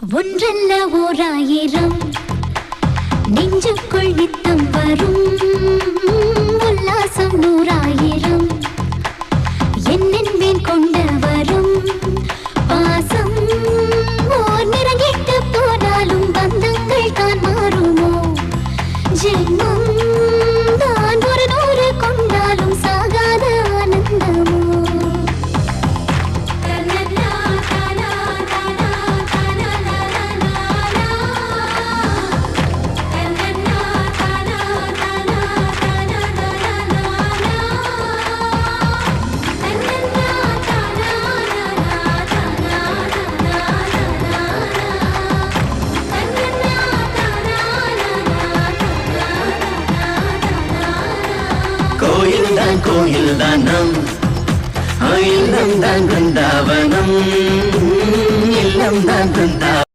ஒன்றல்ல ஓராயிரம். நெஞ்சுக்குள் நித்தம் வரும். உல்லாசம் நூறாயிரம். என்னென்மேல் கொண்டு வரும் பாசம் ஓர் நிறங்கிட்டு போனாலும் பந்தங்கள் தான் மாறுமோ? ஜென்மோ கோயில் தான் கோயில் தான் நம் இல்லம் தான் பிருந்தாவனம். இல்லம் தான் பிருந்தாவனம்